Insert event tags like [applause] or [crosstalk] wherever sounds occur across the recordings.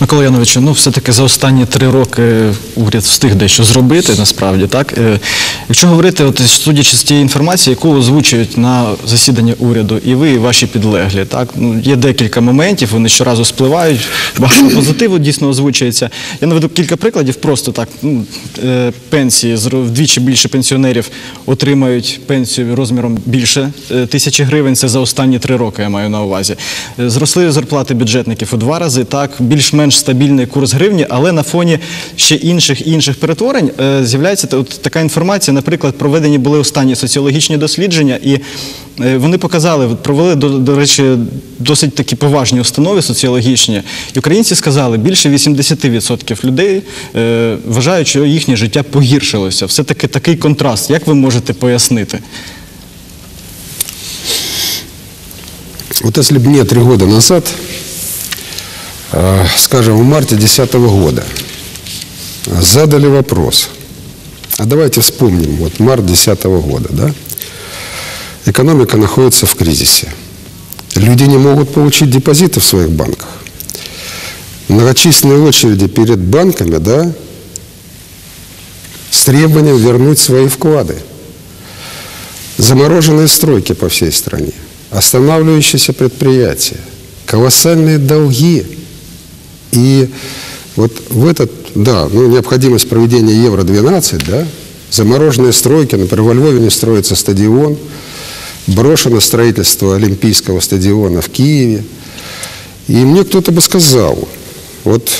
Микола Яновичу, ну все-таки за останні три роки уряд встиг дещо зробити, насправді, так? Е, Якщо говорити, от, судячи з тієї інформації, яку озвучують на засіданні уряду, і ви, і ваші підлеглі, так? Ну, є декілька моментів, вони щоразу спливають, багато [clears throat] позитиву дійсно озвучується. Я наведу кілька прикладів, просто так. Ну, е, пенсії, вдвічі більше пенсіонерів отримають пенсію розміром більше е, тисячі гривень, це за останні три роки, я маю на увазі. Зросли зарплати бюджетників у два рази, так, більш-менш стабільний курс гривні, але на фоні ще інших інших перетворень е, з'являється така інформація. Наприклад, проведені були останні соціологічні дослідження, і е, вони показали, провели до, речі, досить такі поважні установи соціологічні. І українці сказали, більше 80% людей е, вважають, що їхнє життя погіршилося. Все таки такий контраст. Як ви можете пояснити? Вот если бы мне три года назад, скажем, в марте 2010 года, э, задали вопрос, а давайте вспомним, вот март 2010 года, да, экономика находится в кризисе, люди не могут получить депозиты в своих банках, многочисленные очереди перед банками, да, с требованием вернуть свои вклады. Замороженные стройки по всей стране, останавливающиеся предприятия, колоссальные долги. И вот в этот, да, ну, необходимость проведения Евро-12, да, замороженные стройки, например, во Львове не строится стадион, брошено строительство Олимпийского стадиона в Киеве. И мне кто-то бы сказал, вот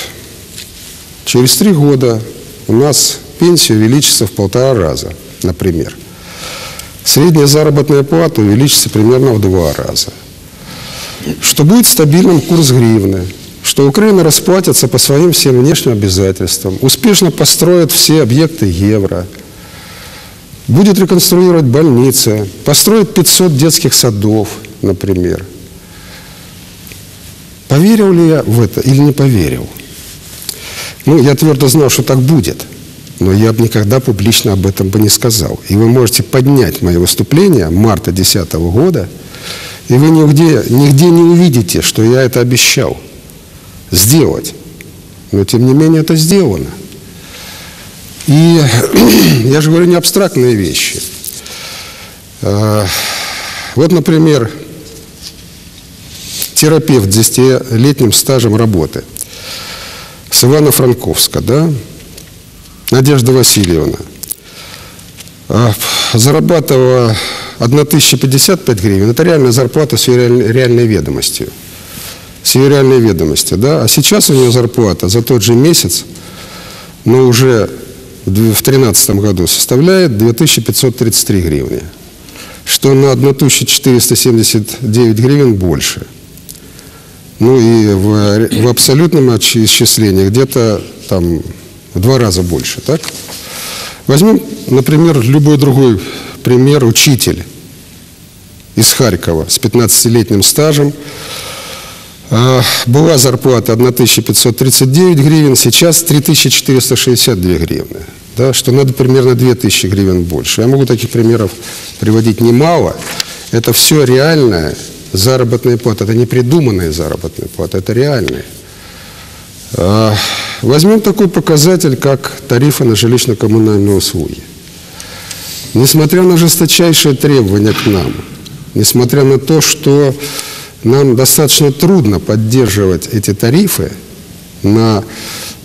через три года у нас пенсия увеличится в полтора раза, например. Средняя заработная плата увеличится примерно в два раза. Что будет стабильным курс гривны, что Украина расплатится по своим всем внешним обязательствам, успешно построит все объекты евро, будет реконструировать больницы, построит 500 детских садов, например. Поверил ли я в это или не поверил? Ну, я твердо знал, что так будет, но я бы никогда публично об этом бы не сказал. И вы можете поднять мое выступление марта 2010 года, и вы нигде, нигде не увидите, что я это обещал сделать. Но, тем не менее, это сделано. И [clears throat] я же говорю не абстрактные вещи. А, Вот, например, терапевт с 10-летним стажем работы с Ивано-Франковска, да, Надежда Васильевна, а, зарабатывала 1055 гривен. Это реальная зарплата с реальной ведомостью. С ее реальной ведомостью, да. А сейчас у нее зарплата за тот же месяц, но уже в 2013 году составляет 2533 гривны, что на 1479 гривен больше. Ну и в, в абсолютном исчислении где-то там в два раза больше, так? Возьмем, например, любой другой пример, учитель из Харькова с 15-летним стажем. А, Была зарплата 1539 гривен, сейчас 3462 гривны. Да, что надо примерно 2000 гривен больше. Я могу таких примеров приводить немало. Это все реальная заработная плата. Это не придуманная заработная плата, это реальная. А, Возьмем такой показатель, как тарифы на жилищно-коммунальные услуги. Несмотря на жесточайшие требования к нам, несмотря на то, что нам достаточно трудно поддерживать эти тарифы на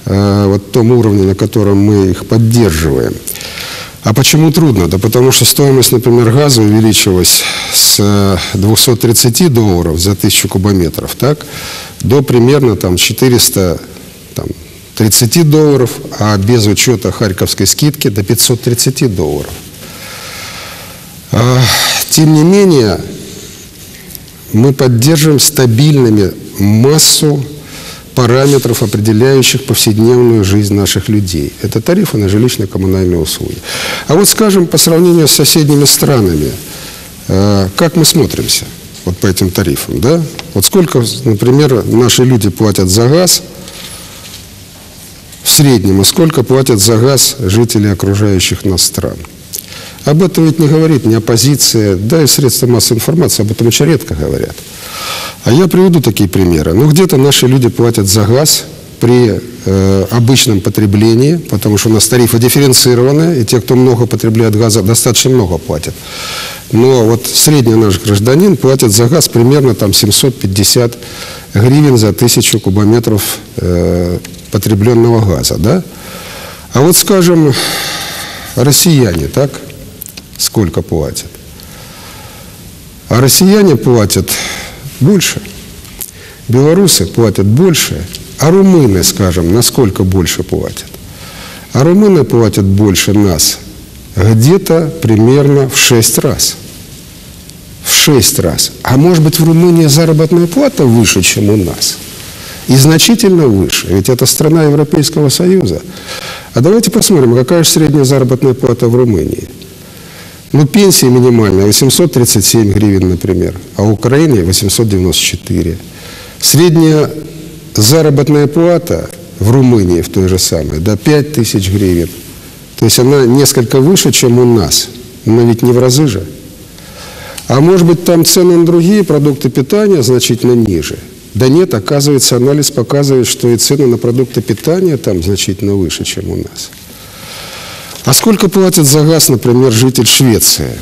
э, вот том уровне, на котором мы их поддерживаем. А почему трудно? Да потому что стоимость, например, газа увеличилась с э, 230 долларов за тысячу кубометров, так, до примерно там 400 там, 30 долларов, а без учета харьковской скидки до 530 долларов. А, Тем не менее, мы поддерживаем стабильными массу параметров, определяющих повседневную жизнь наших людей. Это тарифы на жилищно-коммунальные услуги. А вот, скажем, по сравнению с соседними странами, э, как мы смотримся вот по этим тарифам, да? Вот сколько, например, наши люди платят за газ в среднем, и сколько платят за газ жители окружающих нас стран. Об этом ведь не говорит ни оппозиция, да и средства массовой информации об этом очень редко говорят. А я приведу такие примеры. Ну, где-то наши люди платят за газ при э, обычном потреблении, потому что у нас тарифы дифференцированы, и те, кто много потребляет газа, достаточно много платят. Но вот средний наш гражданин платит за газ примерно там 750 гривен за тысячу кубометров э, потребленного газа, да? А вот, скажем, россияне, так, сколько платят? А россияне платят больше, белорусы платят больше, а румыны, скажем, насколько больше платят? А румыны платят больше нас где-то примерно в 6 раз. В 6 раз. А может быть в Румынии заработная плата выше, чем у нас? И значительно выше. Ведь это страна Европейского Союза. А давайте посмотрим, какая же средняя заработная плата в Румынии. Ну, пенсия минимальная 837 гривен, например, а в Украине 894. Средняя заработная плата в Румынии в той же самой, да, 5 тысяч гривен. То есть она несколько выше, чем у нас, но ведь не в разы же. А может быть там цены на другие продукты питания значительно ниже? Да нет, оказывается, анализ показывает, что и цены на продукты питания там значительно выше, чем у нас. А сколько платит за газ, например, житель Швеции?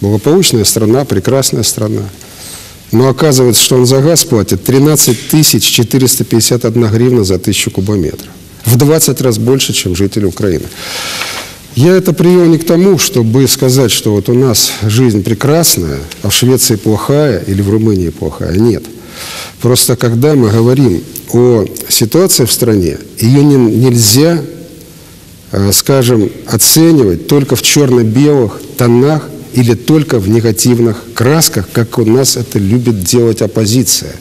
Благополучная страна, прекрасная страна. Но оказывается, что он за газ платит 13 451 гривна за тысячу кубометров. В 20 раз больше, чем житель Украины. Я это привел не к тому, чтобы сказать, что вот у нас жизнь прекрасная, а в Швеции плохая или в Румынии плохая. Нет. Просто когда мы говорим о ситуации в стране, ее не, нельзя, скажем, оценивать только в черно-белых тонах или только в негативных красках, как у нас это любит делать оппозиция.